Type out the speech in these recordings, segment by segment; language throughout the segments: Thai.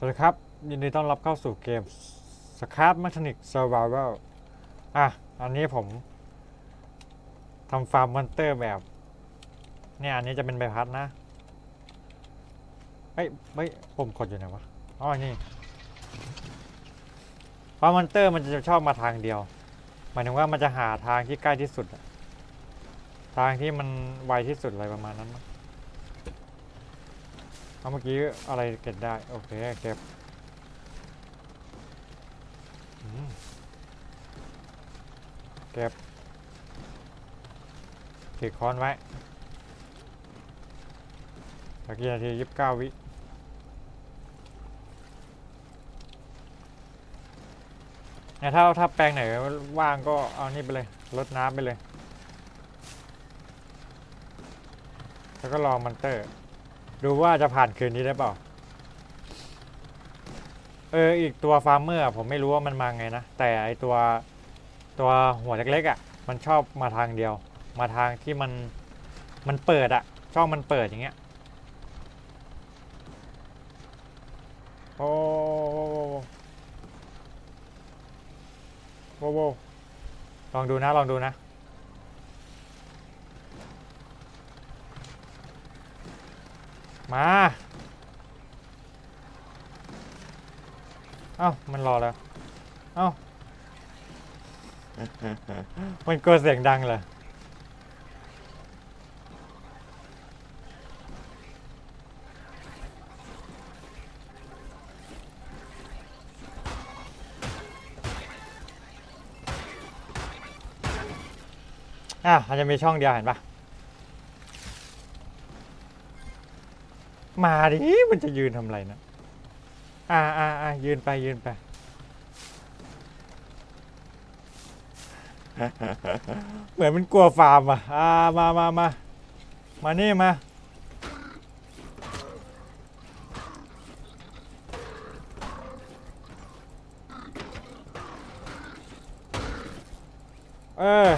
สวัสดีครับ ยินดีต้อนรับเข้าสู่เกมสครับแมชนิกเซอร์ไวเวลอะ อันนี้ผมทำฟาร์มมอนเตอร์แบบ เนี่ย อันนี้จะเป็นใบพัดนะเฮ้ยไม่ผมกดอยู่ไหนวะอ๋อนี่ฟาร์มมอนเตอร์มันจะชอบมาทางเดียว หมายถึงว่ามันจะหาทางที่ใกล้ที่สุด ทางที่มันไวที่สุดอะไรประมาณนั้นมั้ง เอาเมื่อกี้อะไรเก็บได้ โอเคเก็บเก็บถือค้อนไว้ตะกี้นาทียี่สิบเก้าวิเนี่ยถ้าถ้าแปลงไหนว่างก็เอานี่ไปเลยลดน้ำไปเลย แล้วก็รอมันเตอร์ ดูว่าจะผ่านคืนนี้ได้เปล่า เออ อีกตัวฟาร์มเมอร์ผมไม่รู้ว่ามันมาไงนะ แต่ไอตัวตัวหัวเล็กๆอะ่ะ มันชอบมาทางเดียว มาทางที่มันมันเปิดอะ่ะ ช่องมันเปิดอย่างเงี้ย โอ้โหโว้โว้ลองดูนะ ลองดูนะ มาเอ้ามันรอแล้วเอ้ามันกลัวเสียงดังเหรออะมันจะมีช่องเดียวเห็นปะ มาดิมันจะยืนทำอะไรนะอ่าอ่าอ่ายืนไปยืนไป เหมือนมันกลัวฟาร์มอะอ่ามามามามานี่มาเออ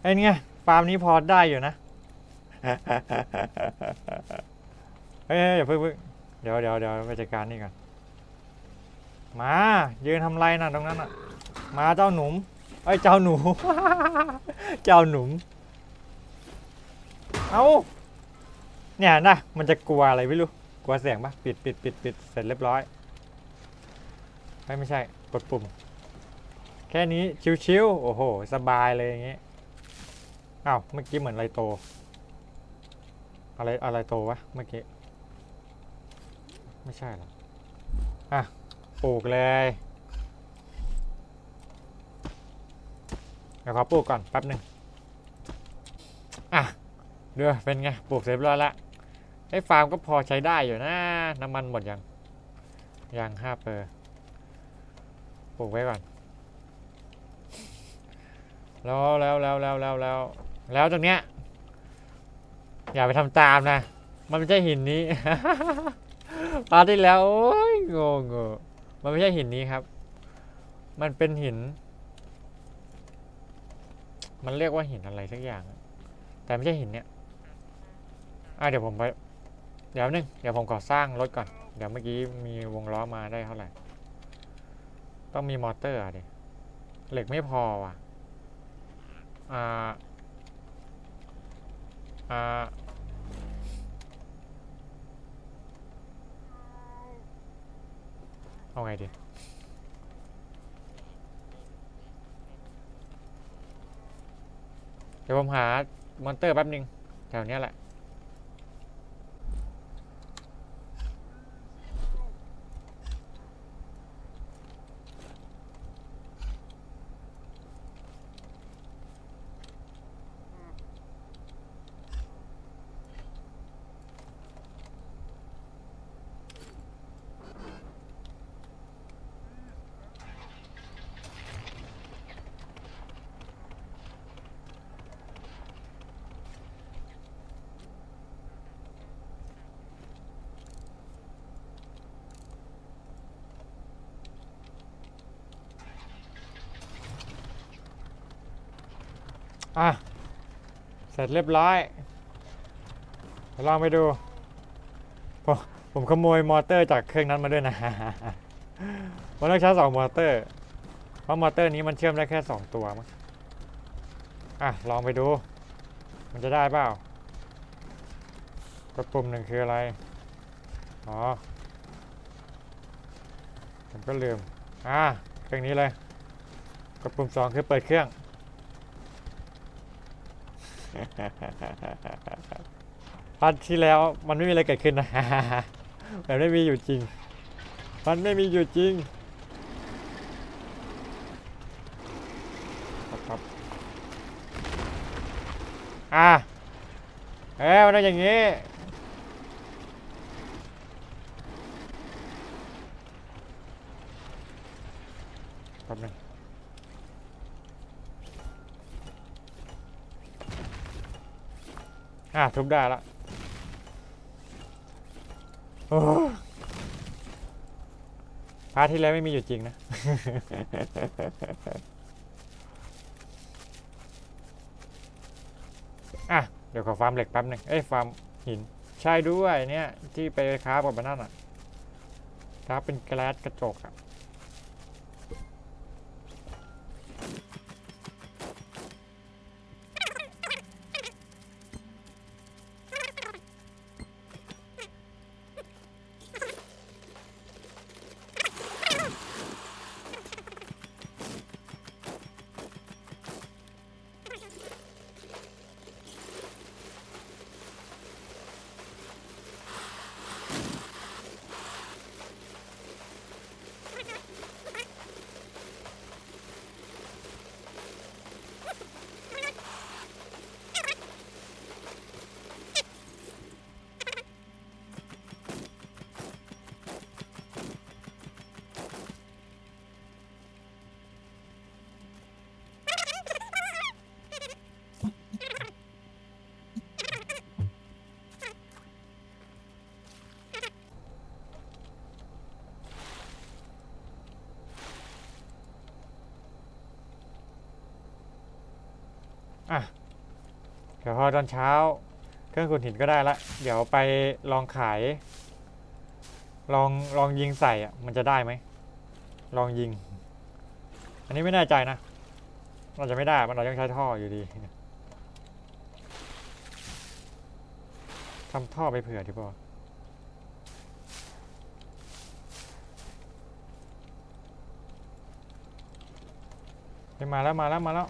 เป็นไงฟาร์มนี้พอได้อยู่นะ เฮ้ยอย่าเพิ่งเพิ่งเดี๋ยวเดี๋ยวเดี๋ยวไปจัดการนี่ก่อนมายืนทำไรน่ะตรงนั้นน่ะ มาเจ้าหนุ่มเอ้ยเจ้าหนู เจ้าหนุ่มเอาเนี่ยนะมันจะกลัวอะไรไม่รู้กลัวเสียงปะปิดปิดปิดปิดเสร็จเรียบร้อยไม่ไม่ใช่กดปุ่ม แค่นี้ชิวๆโอ้โห สบายเลยอย่างงี้อ้าวเมื่อกี้เหมือนไรโต อะไรอะไรโตวะเมื่อกี้ ไม่ใช่หรอ อะปลูกเลยเดี๋ยวขอปลูกก่อนแป๊บหนึ่งอะเดือเป็นไงปลูกเสร็จเรียบร้อยละไอ้ฟาร์มก็พอใช้ได้อยู่นะ น้ำมันหมดยัง ยังห้าเปอร์ปลูกไว้ก่อน แล้วแล้วแล้วแล้วแล้วแล้วแล้วตรงเนี้ย อย่าไปทำตามนะ มันไม่ใช่หินนี้ปาที่แล้ว โอ้ยงงมันไม่ใช่หินนี้ครับ มันเป็นหิน มันเรียกว่าหินอะไรสักอย่าง แต่ไม่ใช่หินเนี้ยอะเดี๋ยวผมไป เดี๋ยวนึง เดี๋ยวผมก่อสร้างรถก่อน เดี๋ยวเมื่อกี้มีวงล้อมาได้เท่าไหร่ ต้องมีมอเตอร์อะดิ เหล็กไม่พอว่ะ อ่า อ่าเอาไงดีเดี๋ยวผมหามอนเตอร์แป๊บนึงแถวนี้แหละ เสร็จเรียบร้อยเดี๋ยวลองไปดูผมผมขโมยมอเตอร์จากเครื่องนั้นมาด้วยนะมันต้องใช้สองมอเตอร์ เพราะมอเตอร์นี้มันเชื่อมได้แค่สองตัวมั้งอะลองไปดู มันจะได้เปล่ากดปุ่มหนึ่งคืออะไร อ๋อ ผมก็ลืม อ่าเครื่องนี้เลยกดปุ่มสองคือเปิดเครื่อง พันที่แล้วมันไม่มีอะไรเกิดขึ้นนะแบบไม่มีอยู่จริง มันไม่มีอยู่จริงครับอะเอ้มันต้องอย่างนี้ แป๊บนึง อะทุบได้ละพาร์ทที่แล้วไม่มีอยู่จริงนะ อะ เดี๋ยวขอฟาร์มเหล็กแป๊บหนึ่งเอ้ยฟาร์มหิน ใช่ด้วยเนี่ย ที่ไปค้ากับมันนั่นอะค้าเป็นแกลสกระจกอะ อะ เดี๋ยวพอตอนเช้า เครื่องขุดหินก็ได้ละ เดี๋ยวไปลองขาย ลองลองยิงใส่อะ มันจะได้ไหม ลองยิง อันนี้ไม่แน่ใจนะ เราจะไม่ได้ มันเราต้องใช้ท่ออยู่ดีทำท่อไปเผื่อดีป่ะมาแล้วมาแล้วมาแล้ว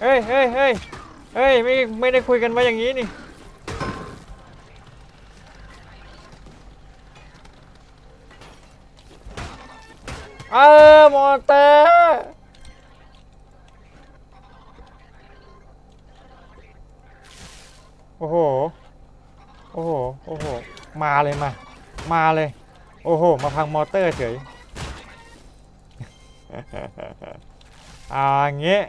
เฮ้ยเฮ้ยเฮ้ยเฮ้ยไม่ไม่ได้คุยกันมาอย่างนี้นี่เออมอเตอร์โอ้โห โอ้โห โอ้โห มาเลยมา มาเลย โอ้โห มาพังมอเตอร์เฉยอ่าอางงี้ย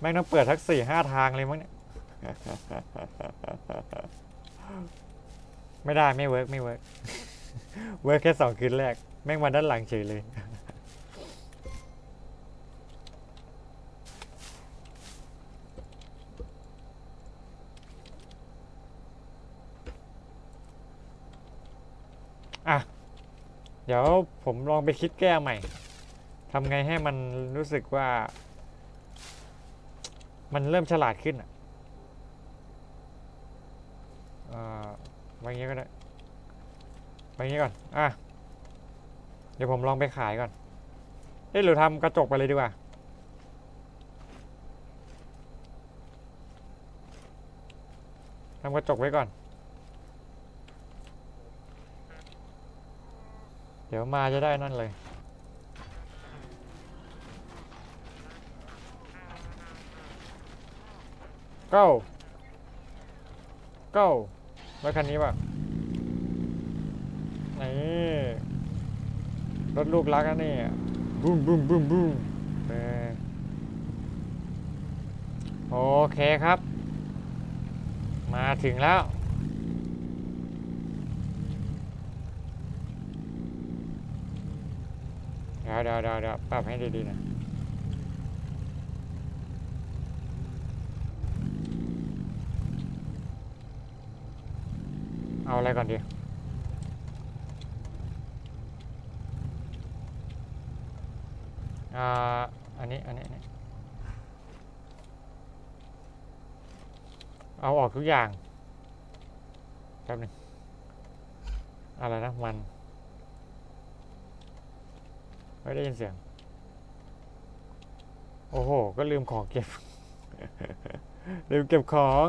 แม่งต้องเปิดทักสี่ห้าทางเลยมั้งเนี่ยไม่ได้ไม่เวิร์กไม่เวิร์กเวิร์กแค่สองคืนแรก แม่งมาด้านหลังเฉยเลยอะ เดี๋ยวผมลองไปคิดแก้ใหม่ทำไงให้มันรู้สึกว่า มันเริ่มฉลาดขึ้นอะเอ่อไว้อย่างงี้ก็ได้ไว้อย่างงี้ก่อน อะ เดี๋ยวผมลองไปขายก่อน เอ้หรือทำกระจกไปเลยดีกว่า ทำกระจกไว้ก่อน เดี๋ยวมาจะได้นั่นเลย go go รถคันนี้ป่ะนี่รถลูกรักอันนี้บูมบูมบูมบูมโอเคครับ มาถึงแล้วเดี๋ยวเดี๋ยวเดี๋ยวเดี๋ยวปรับให้ดีๆนะ เอาอะไรก่อนดีอ่าอันนี้ อันนี้นนเอาออกทุกอย่างแป๊บหนึงอะไรนะมัน ไม่ได้ยินเสียง โอ้โห ก็ลืมของเก็บ ลืมเก็บของ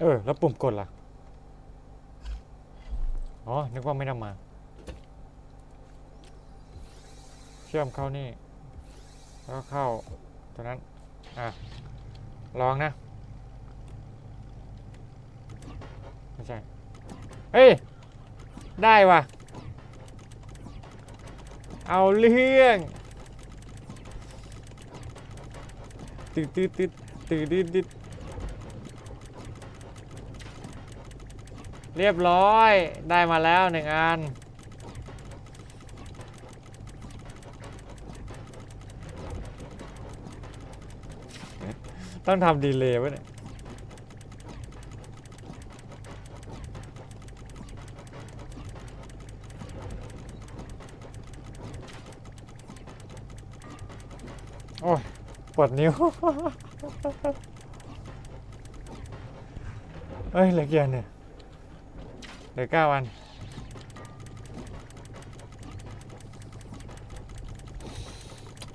เออ แล้วปุ่มกดล่ะ อ๋อ นึกว่าไม่นำมา เชื่อมเข้านี่ แล้วเข้าตัวนั้น อะ ลองนะ ไม่ใช่ เฮ้ย ได้ว่ะ เอาเรื่องตืดตืดตืดตืดตืดตืด เรียบร้อยได้มาแล้วหนึ่งอันต้องทำดีเลย์ไว้เนี่ยโอ้ยปวดนิ้วเอ้ยเหลือกี่อันเนี่ย ลือเก้าอัน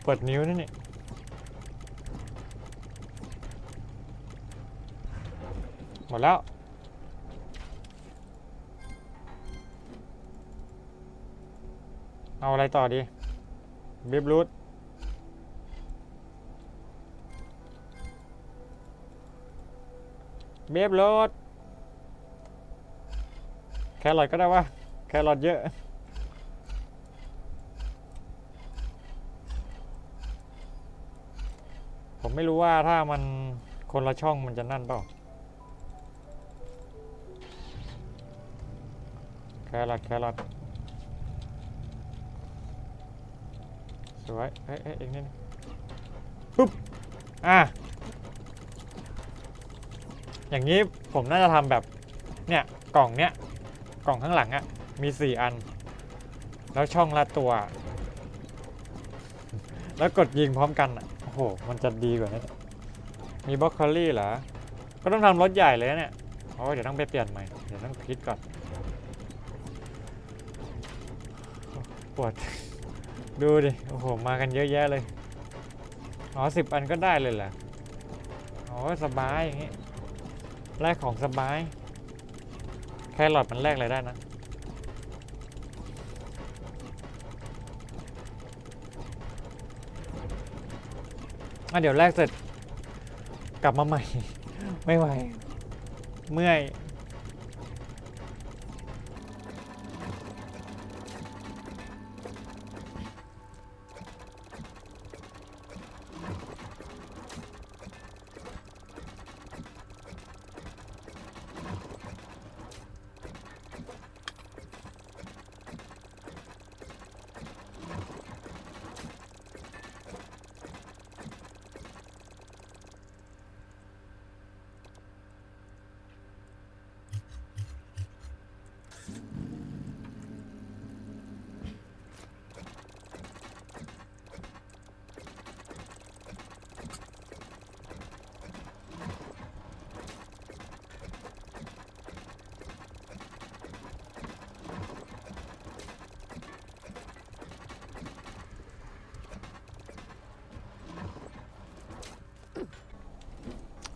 ปวดนิ้วนั่นนี่หมดแล้วเอาอะไรต่อดีบีบรูทบีบรูท แครอทก็ได้วะแครอทเยอะ ผมไม่รู้ว่าถ้ามันคนละช่องมันจะนั่นเปล่าแครอทแครอทสวยเอ้ยเอ้ยอีกนิดปุ๊บอะอย่างนี้ผมน่าจะทำแบบเนี่ยกล่องเนี้ย กล่องข้างหลังอะมีสี่อัน แล้วช่องละตัว แล้วกดยิงพร้อมกันอะโอ้โห มันจะดีกว่านี้มีบล็อกโคลี่เหรอ ก็ต้องทำรถใหญ่เลยเนี่ยโอ้เดี๋ยวต้องไปเปลี่ยนใหม่ เดี๋ยวต้องคิดก่อน ปวด ดูดิ โอ้โห มากันเยอะแยะเลย อ๋อสิบอันก็ได้เลยเหรออ๋อสบายอย่างงี้แลกของสบาย แครอทมันแลกอะไรได้นะ อะเดี๋ยวแลกเสร็จ กลับมาใหม่ ไม่ไหว เมื่อย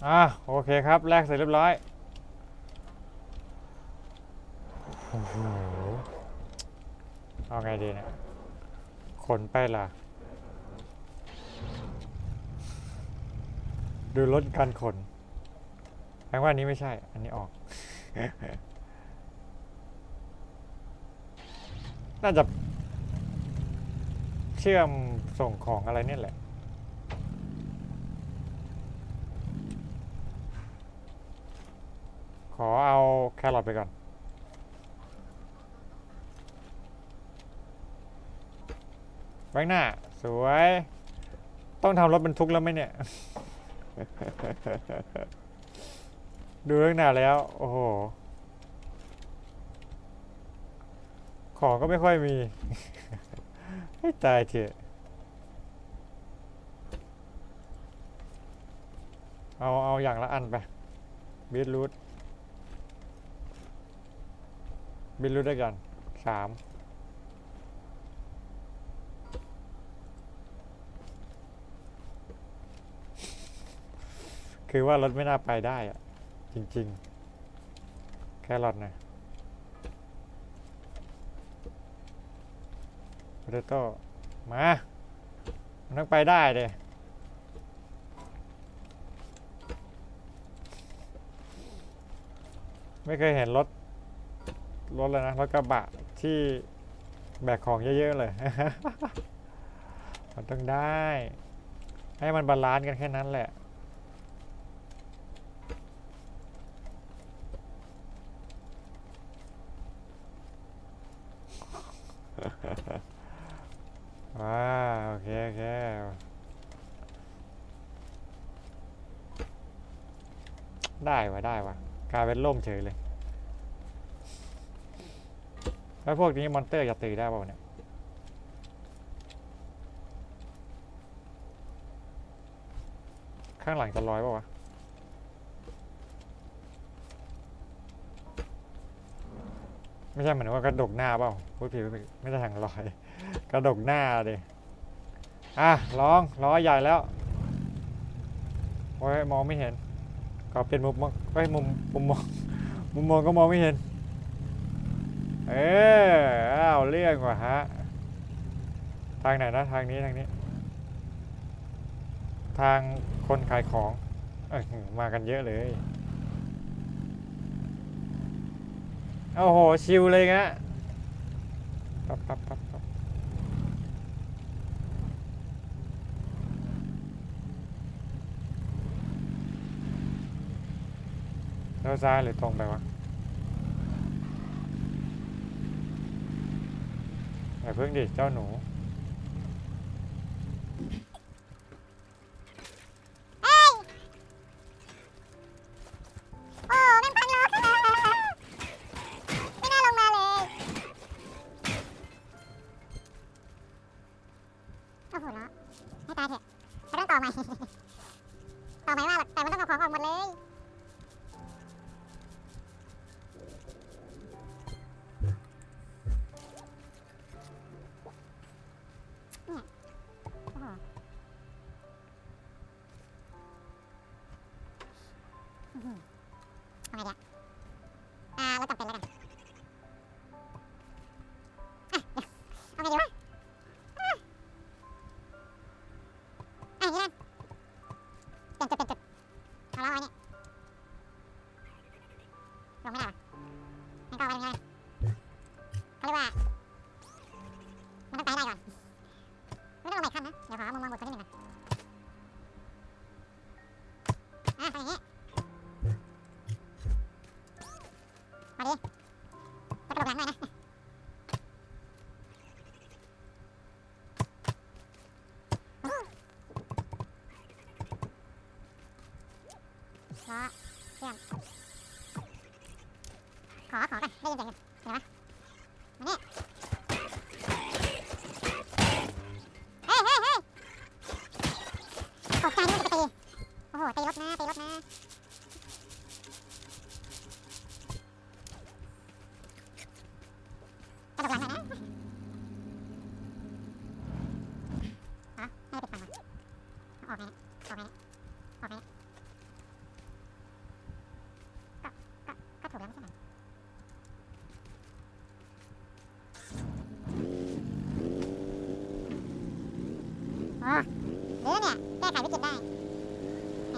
อะโอเคครับแลกเสร็จเรียบร้อยโอ้โหเอาไงดีเนี่ยขนไปล่ะ ดูรถการขนแปลว่าอันนี้ไม่ใช่ อันนี้ออก น่าจะเชื่อมส่งของอะไรเนี่ยแหละ ขอเอาแครอทไปก่อน ไว้หน้า สวย ต้องทำรถบรรทุกแล้วไหมเนี่ย ดูเรื่องหน้าแล้ว โอ้โห ของก็ไม่ค่อยมี ให้ตายเถอะเอา เอาอย่างละอันไปบีทรูท บีทรูทด้วยกันสามคือว่ารถไม่น่าไปได้อะจริง ๆ แค่รอทนะโพเตโต้มามันต้องไปได้เดยไม่เคยเห็นรถ รถเลยนะรถกระบะที่แบกของเยอะๆเลย มันต้องได้ ให้มันบาลานซ์กันแค่นั้นแหละว้าโอเคโอเคได้วะได้วะกลายเป็นล่มเฉยเลย แล้วพวกนี้มอนเตอร์จะตีได้ป่าวเนี่ยข้างหลังจะลอยป่าวะไม่ใช่เหมือนว่ากระดกหน้าเปล่าพูดผิดพูดผิดไม่ได้ทางลอย กระดกหน้าดิอะลองล้อใหญ่แล้วโอ้ยมองไม่เห็นก็เป็นมุมมองเอ้มุมมุมมองมุมมองก็มองไม่เห็น เอออ้าวเรื่องว่ะฮะ ทางไหนนะทางนี้ทางนี้ ทางคนขายของเอยมากันเยอะเลยโอ้โห ชิวเลยงะปั๊บปั๊บปั๊บปั๊บแล้วซ้ายหรือตรงไปวะ อย่าเพิ่งดิเจ้าหนู ล้อเชื่อมขอขอกันได้ยินเสียงอยู่เห็นไหม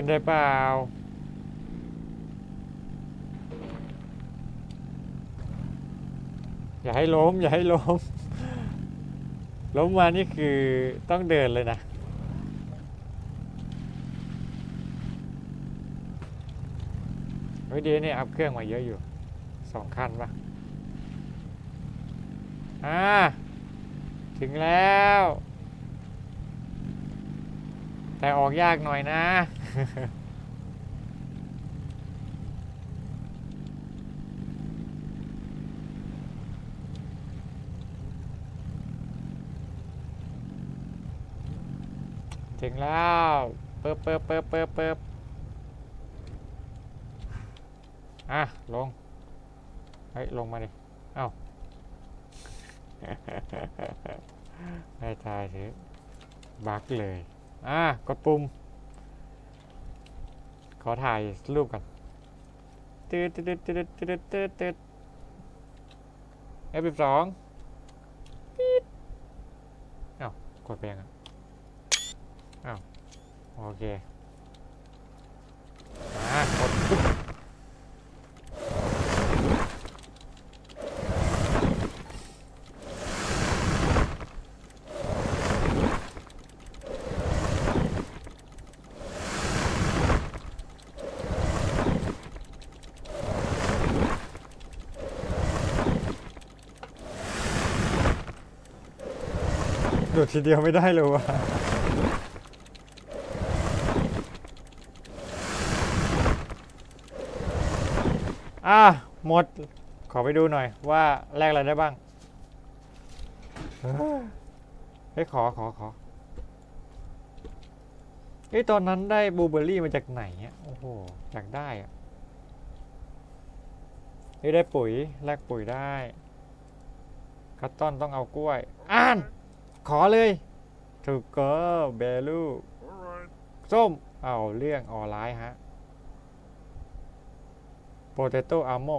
ขึ้นได้เปล่า อย่าให้ล้ม อย่าให้ล้ม ล้มมานี่คือต้องเดินเลยนะเฮ้ยดีเนี่ยอัพเครื่องมาเยอะอยู่สองคันปะอ่า ถึงแล้ว แต่ออกยากหน่อยนะ ถึงแล้วเปิบเปิบเปิบเปิบเปิบอะ ลง เฮ้ย ลงมาดิ เอ้าให้ตายเถอะบักเลย อ่ากดปุ่ม ขอถ่ายรูปก่อนตืดตืดตืดตืดตืดตืด F12 ปี๊ดอ้าวกดไปยังอะอ้าว โอเค อ่ากด ดดทีเดียวไม่ได้เลยวะอะหมด ขอไปดูหน่อยว่าแลกอะไรได้บ้าง เฮ้ยขอขอขอเฮ้ยตอนนั้นได้บลูเบอร์รี่มาจากไหนอะโอ้โหอยากได้อะเฮ้ได้ปุ๋ยแลกปุ๋ยได้ คัตตอนต้องเอากล้วย อ่าน ขอเลยถูกก็เบลูส้ม เอาเรื่องออนไลน์ฮะ potato armo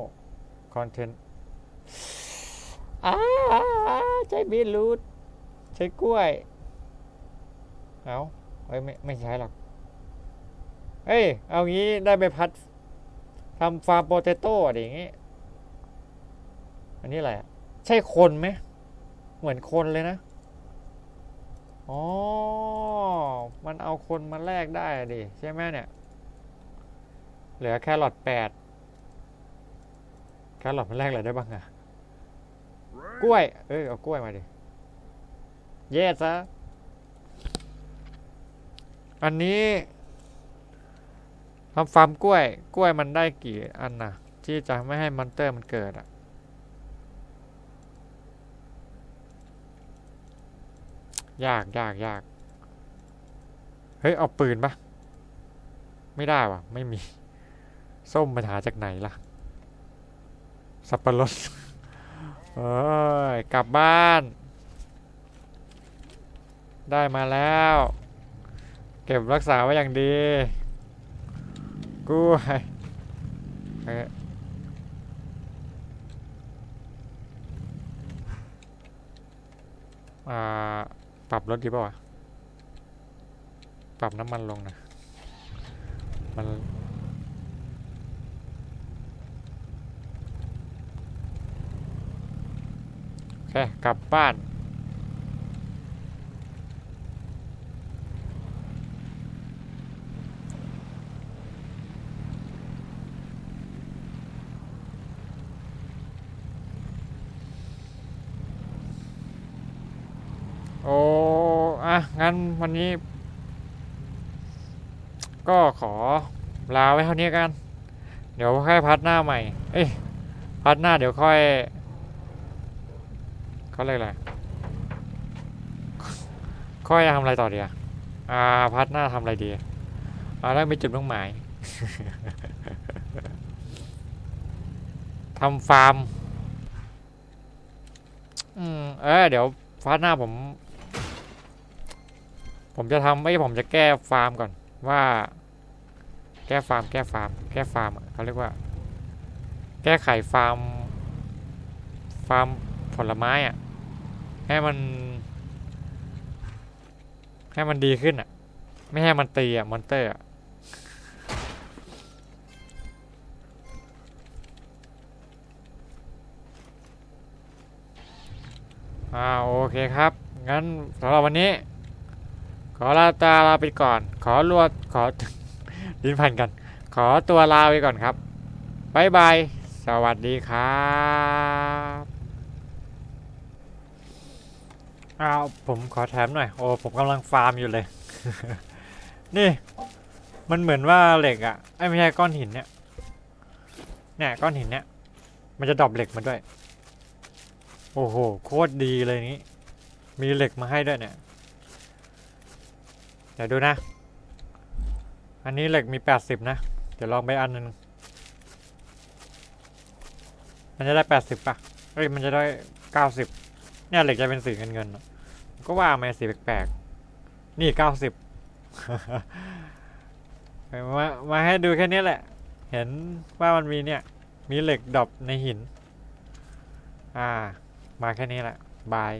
content อ้าใช้บีทรูทใช้กล้วย เอาเอ้ยไม่ไม่ใช้หรอกเอ้ย เอางี้ได้ใบพัดทำฟาร์มโปเตโต้อะไรอย่างงี้ อันนี้อะไรอะใช่คนไหม เหมือนคนเลยนะ อ๋อ มันเอาคนมาแลกได้อะดิ ใช่ไหมเนี่ย เหลือแครอทแปดแครอทมันแลกอะไรได้บ้างอะ Right. กล้วย เอ้ย เอากล้วยมาดิ เยสซะ อันนี้ทำฟาร์มกล้วย กล้วยมันได้กี่อันนะที่จะไม่ให้มอนเตอร์มันเกิดอะ ยากยากยากเฮ้ย เอาปืนปะไม่ได้วะไม่มี ส้มมาหาจากไหนล่ะ สับปะรดเอ้ย กลับบ้าน ได้มาแล้ว เก็บรักษาไว้อย่างดีกล้วยเอ้ยอ่า ปรับรถดีป่าวะปรับน้ำมันลงนะ มันโอเคกลับบ้าน โอ้ อะ งั้น วันนี้ ก็ขอลาไว้เท่านี้กัน เดี๋ยวค่อยพัดหน้าใหม่ เอ้ยพัดหน้าเดี๋ยวค่อยเขาเรียกอะไรค่อยทำอะไรต่อเดีอะอ่า พัดหน้าทำอะไรดีอะอ่าแล้วมีจุดมุ่งหมายทำฟาร์ม อืม เออเดี๋ยวพัดหน้าผม ผมจะทำไม่ผมจะแก้ฟาร์มก่อนว่า แก้ฟาร์ม แก้ฟาร์ม แก้ฟาร์มเขาเรียกว่า แก้ไขฟาร์ม ฟาร์มผลไม้อะให้มัน ให้มันดีขึ้นอะ ไม่ให้มันตีอะมอนเตอร์อะอ่าโอเคครับ งั้นสำหรับวันนี้ อลาตาลาไปก่อน ขอรวดขอลิ้นพันกัน ขอตัวลาไปก่อนครับบายบาย สวัสดีครับอ้าวผมขอแถมหน่อย โอ้ผมกำลังฟาร์มอยู่เลย นี่ มันเหมือนว่าเหล็กอะไอ้ไม่ใช่ก้อนหินเนี่ย เนี่ยก้อนหินเนี่ย มันจะดรอปเหล็กมาด้วย โอ้โห โคตรดีเลยนี้ มีเหล็กมาให้ด้วยเนี่ย เดี๋ยวดูนะ อันนี้เหล็กมี 80 นะ เดี๋ยวลองไปอันหนึง มันจะได้ 80ป่ะเอ้ย มันจะได้ 90 เนี่ยเหล็กจะเป็นสีเงินเงินก็ว่ามาสีแปลกๆ นี่ 90มามาให้ดูแค่นี้แหละ เห็นว่ามันมีเนี่ย มีเหล็กดรอปในหิน อ่า มาแค่นี้แหละ บาย